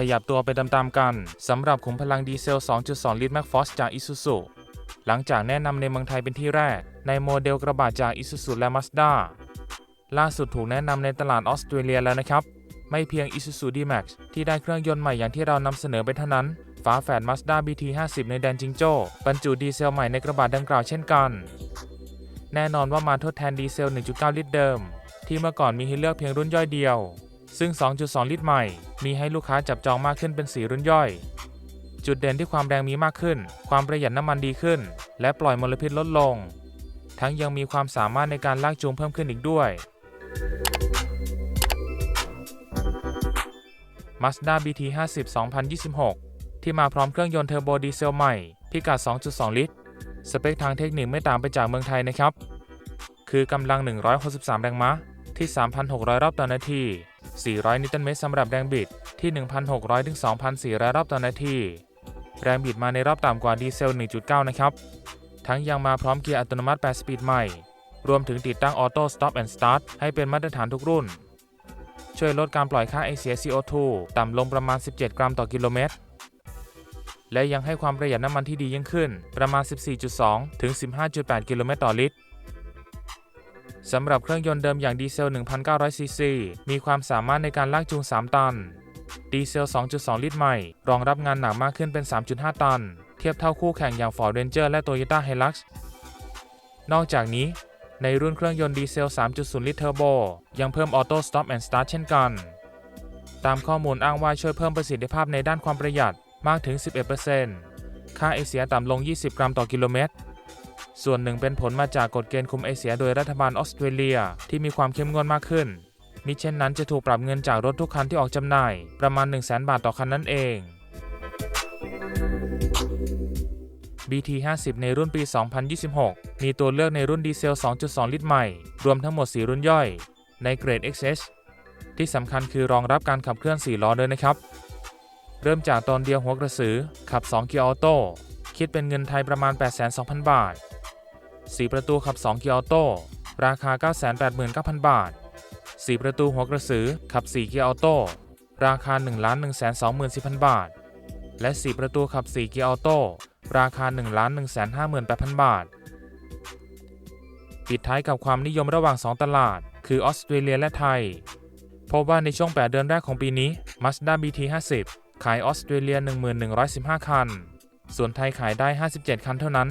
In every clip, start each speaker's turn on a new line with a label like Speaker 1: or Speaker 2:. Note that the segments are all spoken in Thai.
Speaker 1: ขยับตัวไปตามๆกันสำหรับขุมพลังดีเซล 2.2 ลิตร m a c f o r c e จาก Isuzu หลังจากแนะนำในเมืองไทยเป็นที่แรก ในโมเดลกระบะจาก Isuzu และ Mazda ล่าสุดถูกแนะนำในตลาดออสเตรเลียแล้วนะครับ ไม่เพียง Isuzu D-Max ที่ได้เครื่องยนต์ใหม่อย่างที่เรานำเสนอไปเท่านั้น ฝาแฝด Mazda BT50 ในแดนจิงโจ้บรรจุดีเซลใหม่ในกระบะดังกล่าวเช่นกัน แน่นอนว่ามาทดแทนดีเซล 1.9 ลิตรเดิม ที่เมื่อก่อนมีให้เลือกเพียงรุ่นย่อยเดียว ซึ่ง 2.2 ลิตรใหม่ มีให้ลูกค้าจับจองมากขึ้นเป็น 4 รุ่นย่อย จุดเด่นที่ความแรงมีมากขึ้น ความประหยัดน้ำมันดีขึ้น และปล่อยมลพิษลดลง ทั้งยังมีความสามารถในการลากจูงเพิ่มขึ้นอีกด้วย Mazda BT50 2026 ที่มาพร้อมเครื่องยนต์เทอร์โบดีเซลใหม่ พิกัด 2.2 ลิตร สเปคทางเทคนิคไม่ต่างไปจากเมืองไทยนะครับ คือกำลัง 163 แรงม้าที่ 3,600 รอบต่อนาที 400 นิวตันเมตรสำหรับแรงบิดที่ 1,600ถึง2,400 รอบต่อนาที แรงบิดมาในรอบต่ำกว่าดีเซล 1.9 นะครับ ทั้งยังมาพร้อมเกียร์อัตโนมัติ 8 สปีดใหม่ รวมถึงติดตั้งออโต้สต็อปแอนด์สตาร์ทให้เป็นมาตรฐานทุกรุ่น ช่วยลดการปล่อยค่าไอเสีย CO2 ต่ำลงประมาณ 17 กรัมต่อกิโลเมตร และยังให้ความประหยัดน้ำมันที่ดียิ่งขึ้น ประมาณ 14.2 ถึง 15.8 กิโลเมตรต่อลิตร สำหรับเครื่องยนต์เดิมอย่างดีเซล 1,900ซีซีมีความสามารถในการลากจูง 3 ตัน ดีเซล 2.2 ลิตรใหม่ รองรับงานหนักมากขึ้นเป็น 3.5 ตัน เทียบเท่าคู่แข่งอย่าง Ford Ranger และ Toyota Hilux นอกจากนี้ ในรุ่นเครื่องยนต์ดีเซล 3.0 ลิตรเทอร์โบยังเพิ่มออโต้สต็อปแอนด์สตาร์ทเช่นกัน ตามข้อมูลอ้างว่าช่วยเพิ่มประสิทธิภาพในด้านความประหยัดมากถึง 11%ค่าไอเสียต่ำลง 20 กรัมต่อกิโลเมตร ส่วนหนึ่งเป็นผลมาจากกฎเกณฑ์คุมไอเสียโดยรัฐบาลออสเตรเลียที่มีความเข้มงวดมากขึ้น มิเช่นนั้นจะถูกปรับเงินจากรถทุกคันที่ออกจำหน่าย ประมาณ 1 0 0 0 0แบาทต่อคันนั่นเอง BT50 ในรุ่นปี 2026 มีตัวเลือกในรุ่นดีเซล 2.2 ลิตรใหม่ รวมทั้งหมด 4 รุ่นย่อย ในเกรด XS ที่สำคัญคือรองรับการขับเคลื่อน 4 ล้อด้วยนะครับ เริ่มจากตอนเดียวหัวกระสือ ขับ 2 เกียร์ออโต้ คิดเป็นเงินไทยประมาณ 8,200 0 บาท 4 ประตูขับ 2 เกียร์ออโต้ ราคา 989,000 บาท 4 ประตูหัวกระสือขับ 4 เกียร์ออโต้ ราคา 1 1 2 4 0 0 0 บาท และ 4 ประตูขับ 4 เกียร์ออโต้ ราคา 1 1 5 8 0 0 0 บาท ปิดท้ายกับความนิยมระหว่าง 2 ตลาด คือออสเตรเลียและไทย พบว่าในช่วง 8 เดือนแรกของปีนี้ Mazda BT50 ขายออสเตรเลีย 1115 คัน ส่วนไทยขายได้ 57 คันเท่านั้น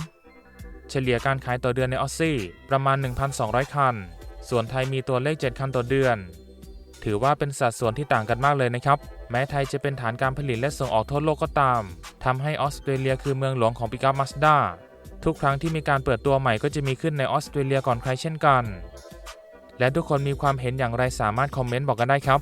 Speaker 1: เฉลี่ยการขายต่อเดือนในออสซี่ประมาณ 1,200 คัน ส่วนไทยมีตัวเลข 7 คันต่อเดือน ถือว่าเป็นสัดส่วนที่ต่างกันมากเลยนะครับ แม้ไทยจะเป็นฐานการผลิตและส่งออกทั่วโลกก็ตามทำให้ออสเตรเลียคือเมืองหลวงของปิกอัพมาสด้าทุกครั้งที่มีการเปิดตัวใหม่ก็จะมีขึ้นในออสเตรเลียก่อนใครเช่นกัน และทุกคนมีความเห็นอย่างไรสามารถคอมเมนต์บอกกันได้ครับ